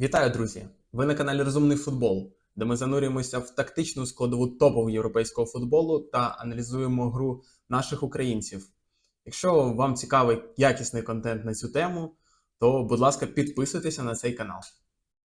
Вітаю, друзі! Ви на каналі Розумний футбол, де ми занурюємося в тактичну складову топового європейського футболу та аналізуємо гру наших українців. Якщо вам цікавий якісний контент на цю тему, то, будь ласка, підписуйтеся на цей канал.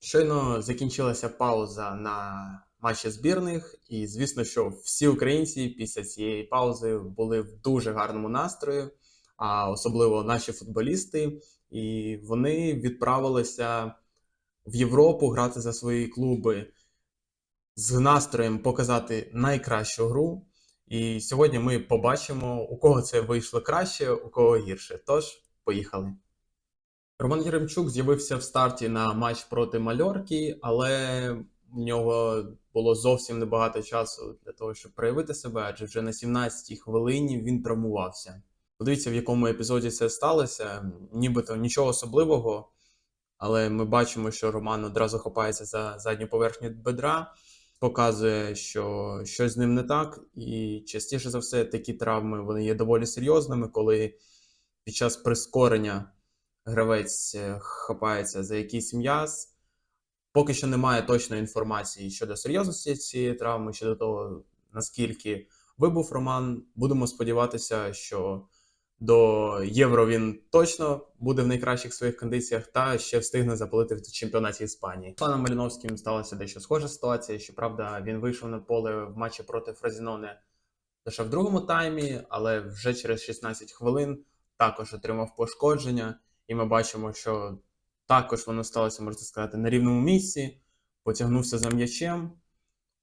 Щойно закінчилася пауза на матчі збірних, і звісно, що всі українці після цієї паузи були в дуже гарному настрої, а особливо наші футболісти, і вони відправилися в Європу грати за свої клуби з настроєм показати найкращу гру. І сьогодні ми побачимо, у кого це вийшло краще, у кого гірше. Тож, поїхали. Роман Єремчук з'явився в старті на матч проти Мальорки, але в нього було зовсім небагато часу для того, щоб проявити себе, адже вже на 17-й хвилині він травмувався. Подивіться, в якому епізоді це сталося. Нібито нічого особливого, але ми бачимо, що Роман одразу хапається за задню поверхню бедра, показує, що щось з ним не так, і частіше за все такі травми вони є доволі серйозними, коли під час прискорення гравець е, хапається за якийсь м'яз. Поки що немає точної інформації щодо серйозності цієї травми, щодо того, наскільки вибув Роман. Будемо сподіватися, що до євро він точно буде в найкращих своїх кондиціях та ще встигне запалити в чемпіонаті Іспанії. Паном Маліновським сталася дещо схожа ситуація. Щоправда, він вийшов на поле в матчі проти Фразіноне лише в другому таймі, але вже через 16 хвилин також отримав пошкодження, і ми бачимо, що також воно сталося, можна сказати, на рівному місці, потягнувся за м'ячем.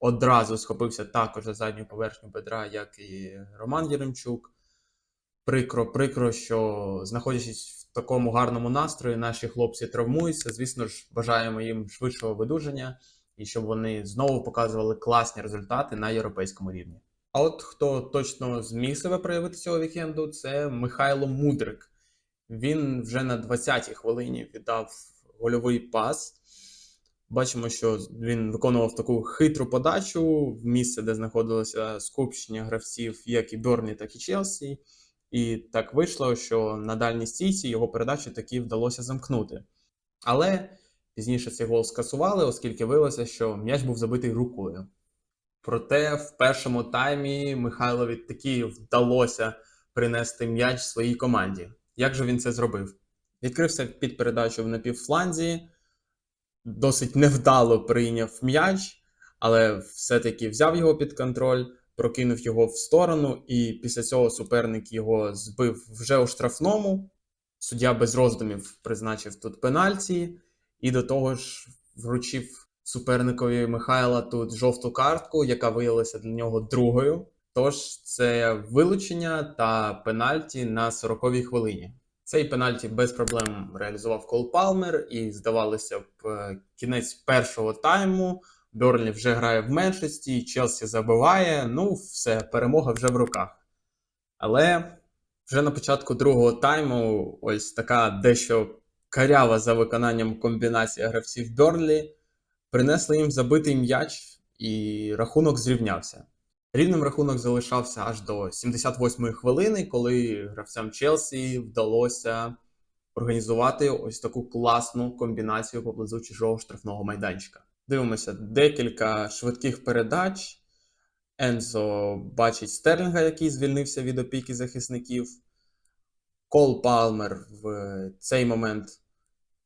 Одразу схопився також за задню поверхню бедра, як і Роман Єремчук. Прикро, прикро, що знаходячись в такому гарному настрої, наші хлопці травмуються. Звісно ж, бажаємо їм швидшого видуження і щоб вони знову показували класні результати на європейському рівні. А от хто точно зміг себе проявити цього вікенду, це Михайло Мудрик. Він вже на 20-й хвилині віддав гольовий пас. Бачимо, що він виконував таку хитру подачу в місце, де знаходилося скупчення гравців, як і Бьорні, так і Челсі. І так вийшло, що на дальній стійці його передачу таки вдалося замкнути. Але пізніше цей гол скасували, оскільки виявилося, що м'яч був забитий рукою. Проте в першому таймі Михайлові таки вдалося принести м'яч своїй команді. Як же він це зробив? Відкрився під передачу в напівфланзі, досить невдало прийняв м'яч, але все-таки взяв його під контроль прокинув його в сторону, і після цього суперник його збив вже у штрафному. Суддя без роздумів призначив тут пенальті, і до того ж вручив суперникові Михайла тут жовту картку, яка виявилася для нього другою. Тож це вилучення та пенальті на 40-й хвилині. Цей пенальті без проблем реалізував Кол Палмер, і здавалося б, кінець першого тайму. Берлі вже грає в меншості, Челсі забиває. Ну, все, перемога вже в руках. Але вже на початку другого тайму ось така дещо карява за виконанням комбінація гравців Берлі принесли їм забитий м'яч, і рахунок зрівнявся. Рівним рахунок залишався аж до 78-ї хвилини, коли гравцям Челсі вдалося організувати ось таку класну комбінацію поблизу чужого штрафного майданчика. Дивимося декілька швидких передач. Ензо бачить Стерлінга, який звільнився від опіки захисників. Кол Палмер в цей момент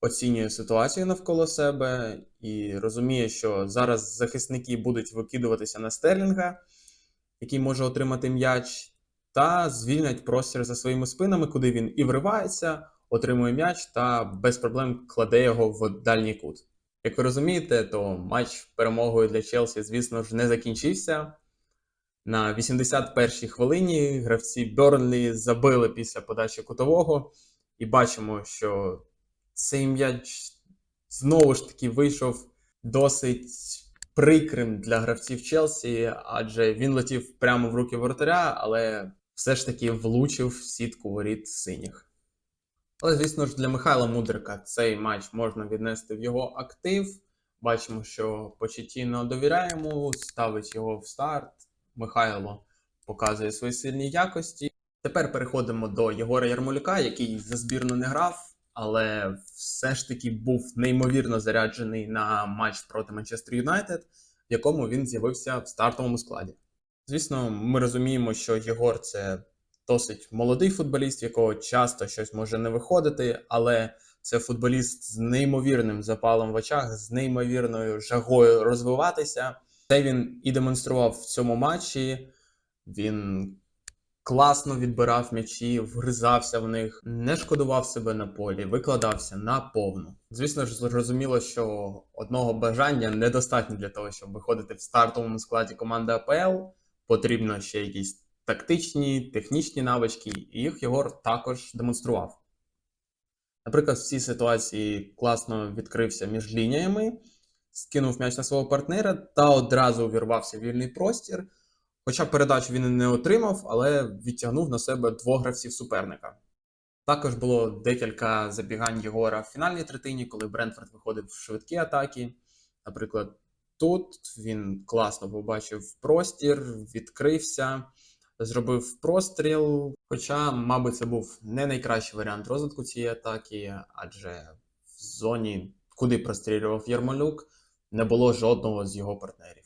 оцінює ситуацію навколо себе і розуміє, що зараз захисники будуть викидуватися на Стерлінга, який може отримати м'яч, та звільнять простір за своїми спинами, куди він і вривається, отримує м'яч та без проблем кладе його в дальній кут. Як ви розумієте, то матч перемогою для Челсі, звісно ж, не закінчився. На 81-й хвилині гравці Берлі забили після подачі кутового, і бачимо, що цей м'яч знову ж таки вийшов досить прикрим для гравців Челсі, адже він летів прямо в руки воротаря, але все ж таки влучив в сітку воріт синіх. Але, звісно ж, для Михайла Мудрика цей матч можна віднести в його актив. Бачимо, що Почетіно довіряє йому, ставить його в старт. Михайло показує свої сильні якості. Тепер переходимо до Єгора Ярмолюка, який за збірну не грав, але все ж таки був неймовірно заряджений на матч проти Манчестер Юнайтед, в якому він з'явився в стартовому складі. Звісно, ми розуміємо, що Єгор це досить молодий футболіст, якого часто щось може не виходити, але це футболіст з неймовірним запалом в очах, з неймовірною жагою розвиватися. Це він і демонстрував в цьому матчі. Він класно відбирав м'ячі, вгризався в них, не шкодував себе на полі, викладався на повну. Звісно ж, зрозуміло, що одного бажання недостатньо для того, щоб виходити в стартовому складі команди АПЛ. Потрібно ще якісь тактичні, технічні навички, і їх Єгор також демонстрував. Наприклад, в цій ситуації класно відкрився між лініями, скинув м'яч на свого партнера та одразу увірвався в вільний простір. Хоча передачу він не отримав, але відтягнув на себе двох гравців суперника. Також було декілька забігань Єгора в фінальній третині, коли Брентфорд виходив в швидкі атаки. Наприклад, тут він класно побачив простір, відкрився, зробив простріл. Хоча, мабуть, це був не найкращий варіант розвитку цієї атаки, адже в зоні, куди прострілював Єрмолюк, не було жодного з його партнерів.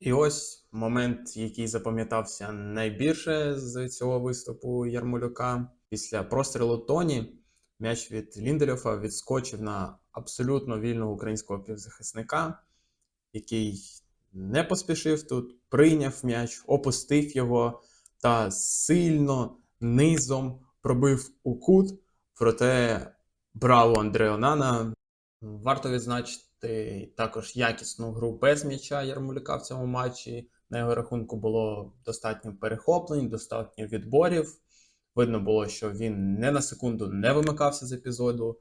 І ось момент, який запам'ятався найбільше з цього виступу Ярмолюка. Після прострілу Тоні м'яч від Ліндельофа відскочив на абсолютно вільного українського півзахисника, який не поспішив тут, прийняв м'яч, опустив його та сильно низом пробив у кут. Проте браво Андрео Нана. Варто відзначити також якісну гру без м'яча Ярмоляка в цьому матчі. На його рахунку було достатньо перехоплень, достатньо відборів. Видно було, що він не на секунду не вимикався з епізоду,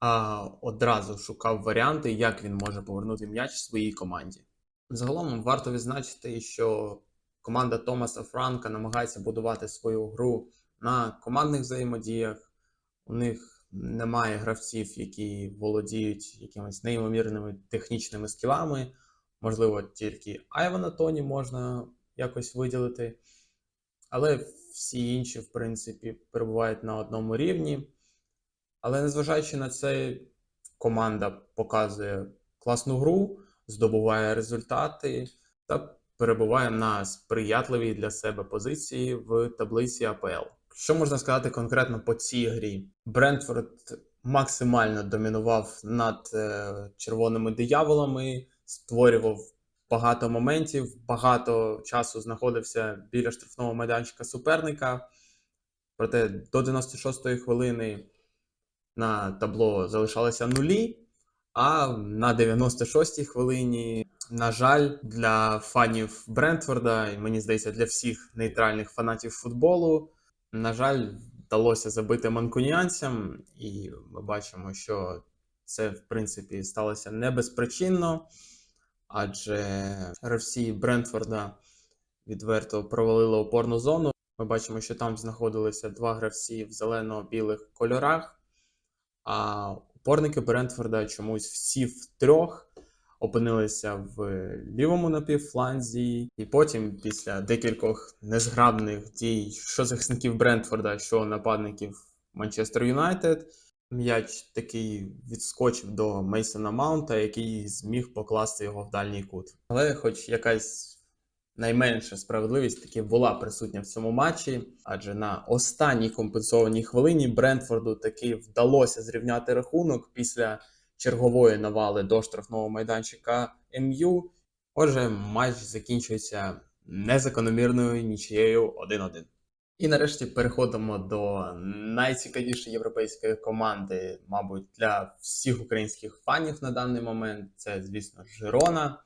а одразу шукав варіанти, як він може повернути м'яч своїй команді. Загалом варто відзначити, що команда Томаса Франка намагається будувати свою гру на командних взаємодіях. У них немає гравців, які володіють якимись неймовірними технічними скілами. Можливо, тільки Айвана Тоні можна якось виділити. Але всі інші, в принципі, перебувають на одному рівні. Але незважаючи на це, команда показує класну гру, здобуває результати та перебуває на сприятливій для себе позиції в таблиці АПЛ. Що можна сказати конкретно по цій грі? Брентфорд максимально домінував над е, червоними дияволами, створював багато моментів, багато часу знаходився біля штрафного майданчика суперника. Проте до 96-ї хвилини на табло залишалися нулі. А на 96-й хвилині, на жаль, для фанів Брентфорда, і мені здається, для всіх нейтральних фанатів футболу, на жаль, вдалося забити манкуніанцям, і ми бачимо, що це, в принципі, сталося не безпричинно, адже гравці Брентфорда відверто провалили опорну зону. Ми бачимо, що там знаходилися два гравці в зелено-білих кольорах. А опорники Брентфорда чомусь всі втрьох опинилися в лівому напівфланзі, і потім, після декількох незграбних дій, що захисників Брентфорда, що нападників Манчестер Юнайтед, м'яч такий відскочив до Мейсона Маунта, який зміг покласти його в дальній кут. Але, хоч якась найменша справедливість таки була присутня в цьому матчі, адже на останній компенсованій хвилині Брентфорду таки вдалося зрівняти рахунок після чергової навали до штрафного майданчика МЮ. Отже, матч закінчується незакономірною нічією 1-1. І нарешті переходимо до найцікавішої європейської команди, мабуть, для всіх українських фанів на даний момент. Це, звісно, Жирона.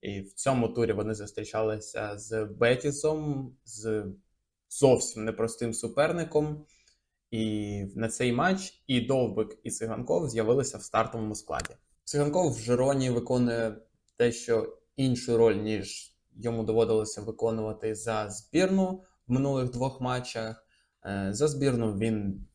І в цьому турі вони зустрічалися з Бетісом, з зовсім непростим суперником. І на цей матч і Довбик, і Циганков з'явилися в стартовому складі. Циганков в Жироні виконує дещо іншу роль, ніж йому доводилося виконувати за збірну в минулих двох матчах. Е, За збірну він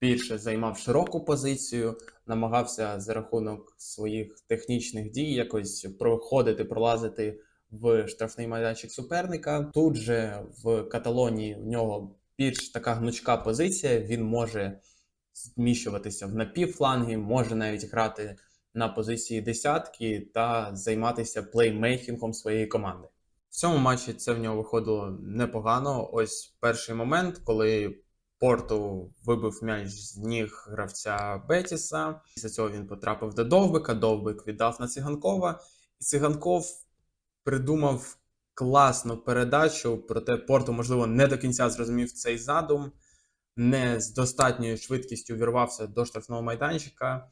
більше займав широку позицію, намагався за рахунок своїх технічних дій якось проходити, пролазити в штрафний майданчик суперника. Тут же в Каталонії в нього більш така гнучка позиція. Він може зміщуватися в напівфланги, може навіть грати на позиції десятки та займатися плеймейкінгом своєї команди. В цьому матчі це в нього виходило непогано. Ось перший момент, коли Порту вибив м'яч з ніг гравця Бетіса. Після цього він потрапив до Довбика. Довбик віддав на Циганкова, і Циганков придумав класну передачу, проте Порту, можливо, не до кінця зрозумів цей задум, не з достатньою швидкістю вірвався до штрафного майданчика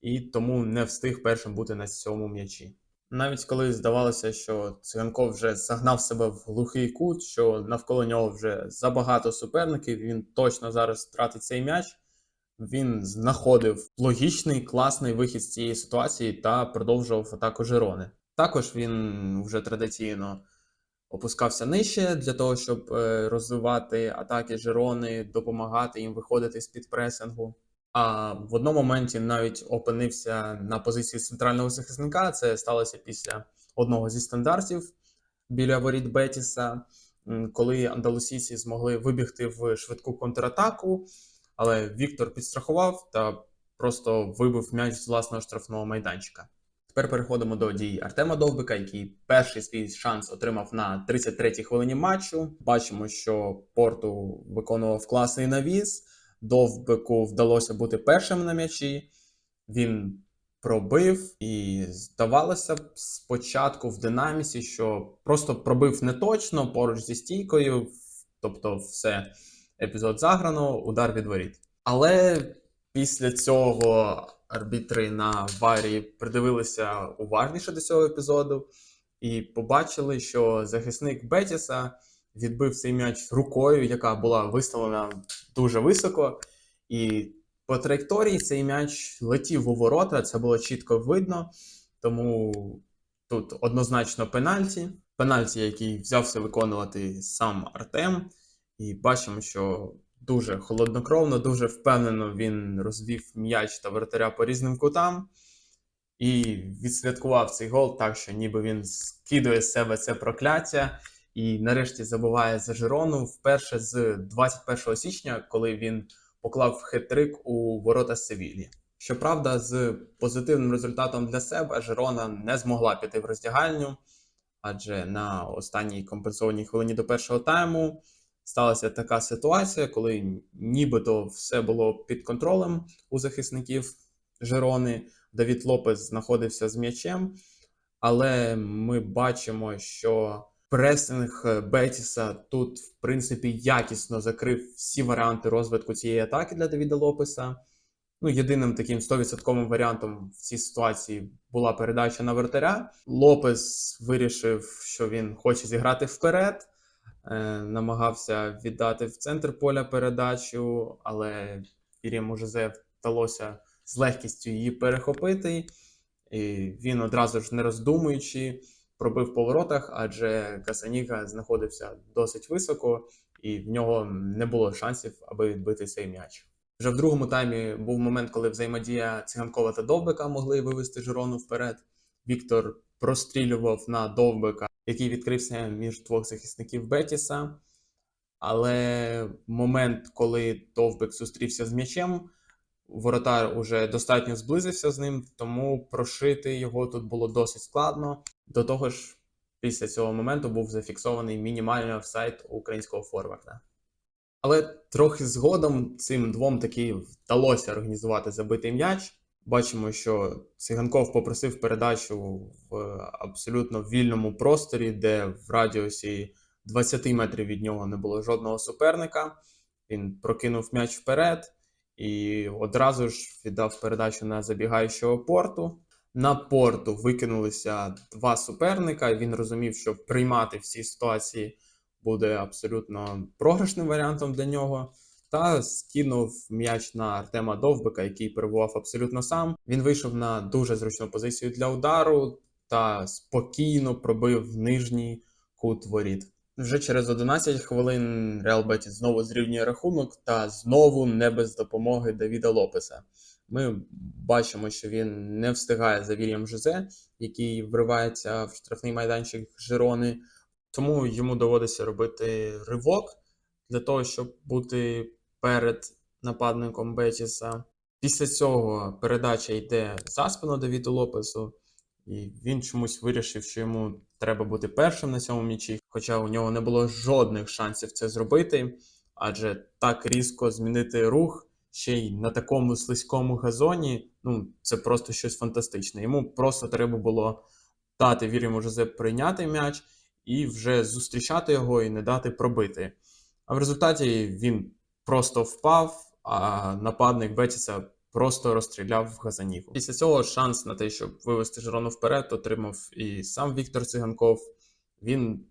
і тому не встиг першим бути на цьому м'ячі. Навіть коли здавалося, що Циганков вже загнав себе в глухий кут, що навколо нього вже забагато суперників, він точно зараз втратить цей м'яч. Він знаходив логічний, класний вихід з цієї ситуації та продовжував атаку Жирони. Також він вже традиційно опускався нижче для того, щоб е, розвивати атаки Жирони, допомагати їм виходити з-під пресингу. А в одному моменті навіть опинився на позиції центрального захисника. Це сталося після одного зі стандартів біля воріт Бетіса, коли андалусійці змогли вибігти в швидку контратаку, але Віктор підстрахував та просто вибив м'яч з власного штрафного майданчика. Тепер переходимо до дій Артема Довбика, який перший свій шанс отримав на 33-й хвилині матчу. Бачимо, що Порту виконував класний навіс. Довбику вдалося бути першим на м'ячі. Він пробив, і здавалося б спочатку в динамісі, що просто пробив не точно поруч зі стійкою, тобто все, епізод заграно, удар від воріт. Але після цього арбітри на варі придивилися уважніше до цього епізоду і побачили, що захисник Бетіса відбив цей м'яч рукою, яка була виставлена дуже високо, і по траєкторії цей м'яч летів у ворота. Це було чітко видно. Тому тут однозначно пенальті. Пенальті, який взявся виконувати сам Артем, і бачимо, що дуже холоднокровно, дуже впевнено він розвів м'яч та вратаря по різним кутам. І відсвяткував цей гол так, що ніби він скидує з себе це прокляття і нарешті забуває за Жирону вперше з 21 січня, коли він поклав хет-трик у ворота Севілі. Щоправда, з позитивним результатом для себе Жирона не змогла піти в роздягальню, адже на останній компенсованій хвилині до першого тайму сталася така ситуація, коли нібито все було під контролем у захисників Жирони. Давід Лопес знаходився з м'ячем, але ми бачимо, що пресинг е, Бетіса тут, в принципі, якісно закрив всі варіанти розвитку цієї атаки для Давіда Лопеса. Ну, єдиним таким 100% варіантом в цій ситуації була передача на вратаря. Лопес вирішив, що він хоче зіграти вперед, намагався віддати в центр поля передачу, але Іріму Жозе вдалося з легкістю її перехопити. І він одразу ж не роздумуючи пробив по воротах, адже Касаніга знаходився досить високо, і в нього не було шансів, аби відбити цей м'яч. Вже в другому таймі був момент, коли взаємодія Циганкова та Довбика могли вивести Жирону вперед. Віктор прострілював на Довбика, який відкрився між двох захисників Бетіса. Але момент, коли Довбик зустрівся з м'ячем, воротар уже достатньо зблизився з ним, тому прошити його тут було досить складно. До того ж, після цього моменту був зафіксований мінімальний офсайт українського форварда. Але трохи згодом цим двом таки вдалося організувати забитий м'яч. Бачимо, що Циганков попросив передачу в абсолютно вільному просторі, де в радіусі 20 метрів від нього не було жодного суперника. Він прокинув м'яч вперед і одразу ж віддав передачу на забігаючого порту. На порту викинулися два суперника. Він розумів, що приймати всі ситуації буде абсолютно програшним варіантом для нього. Та скинув м'яч на Артема Довбика, який перебував абсолютно сам. Він вийшов на дуже зручну позицію для удару та спокійно пробив нижній кут воріт. Вже через 11 хвилин Реал Бетіс знову зрівнює рахунок та знову не без допомоги Давіда Лопеса. Ми бачимо, що він не встигає за Вільям Жозе, який вривається в штрафний майданчик Жирони, тому йому доводиться робити ривок для того, щоб бути перед нападником Бетіса. Після цього передача йде за спину Давіду Лопесу, і він чомусь вирішив, що йому треба бути першим на цьому м'ячі, хоча у нього не було жодних шансів це зробити, адже так різко змінити рух ще й на такому слизькому газоні, ну це просто щось фантастичне. Йому просто треба було дати Віріму Жозе прийняти м'яч і вже зустрічати його і не дати пробити. А в результаті він просто впав, а нападник Бетіса просто розстріляв Газаніву. Після цього шанс на те, щоб вивести Жирону вперед, отримав і сам Віктор Циганков. Він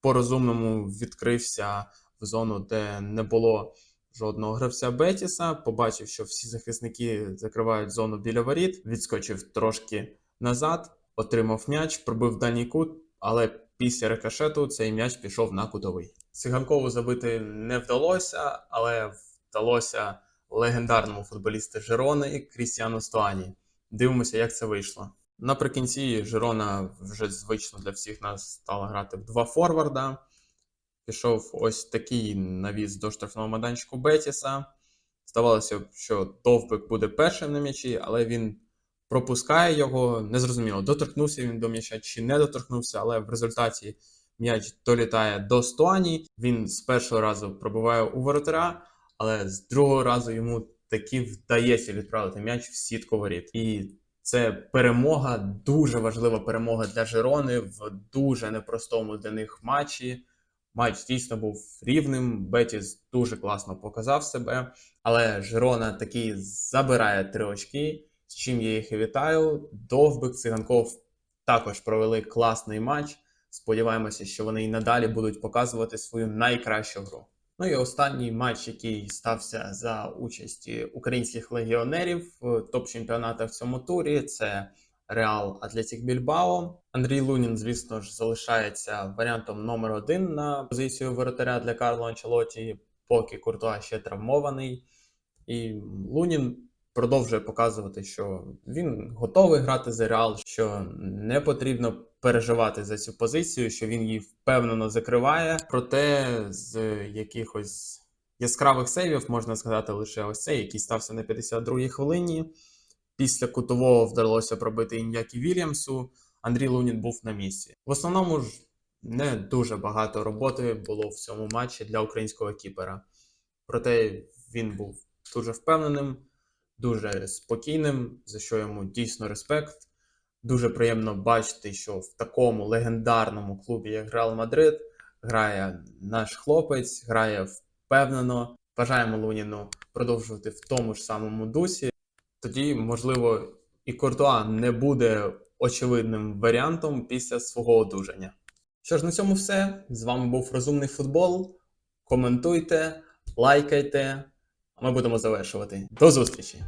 по-розумному відкрився в зону, де не було жодного гравця Бетіса. Побачив, що всі захисники закривають зону біля воріт, відскочив трошки назад, отримав м'яч, пробив дальній кут, але після рикошету цей м'яч пішов на кутовий. Циганкову забити не вдалося, але вдалося легендарному футболісту Жерони Крістіану Стоані. Дивимося, як це вийшло. Наприкінці Жерона вже звично для всіх нас стала грати в два форварда. Пішов ось такий навіс до штрафного майданчику Бетіса. Здавалося що Довбик буде першим на м'ячі, але він пропускає його. Незрозуміло, доторкнувся він до м'яча чи не доторкнувся, але в результаті м'яч долітає до Стоані. Він з першого разу пробиває у воротаря, але з другого разу йому таки вдається відправити м'яч в сітку воріт. І це перемога, дуже важлива перемога для Жерони в дуже непростому для них матчі. Матч дійсно був рівним. Бетіс дуже класно показав себе, але Жерона таки забирає три очки, з чим я їх і вітаю. Довбик, Циганков також провели класний матч. Сподіваємося, що вони і надалі будуть показувати свою найкращу гру. Ну і останній матч, який стався за участі українських легіонерів в топ-чемпіонатах в цьому турі, це Реал Атлетік Більбао. Андрій Лунін, звісно ж, залишається варіантом номер один на позицію воротаря для Карло Анчелоті, поки Куртуа ще травмований. І Лунін продовжує показувати, що він готовий грати за Реал, що не потрібно переживати за цю позицію, що він її впевнено закриває. Проте з якихось яскравих сейвів можна сказати лише ось цей, який стався на 52-й хвилині. Після кутового вдалося пробити Ін'які Вільямсу. Андрій Лунін був на місці. В основному ж не дуже багато роботи було в цьому матчі для українського кіпера. Проте він був дуже впевненим, дуже спокійним, за що йому дійсно респект. Дуже приємно бачити, що в такому легендарному клубі, як Реал Мадрид, грає наш хлопець, грає впевнено. Бажаємо Луніну продовжувати в тому ж самому дусі. Тоді, можливо, і Куртуа не буде очевидним варіантом після свого одужання. Що ж, на цьому все. З вами був Розумний футбол. Коментуйте, лайкайте, ми будемо завершувати. До зустрічі!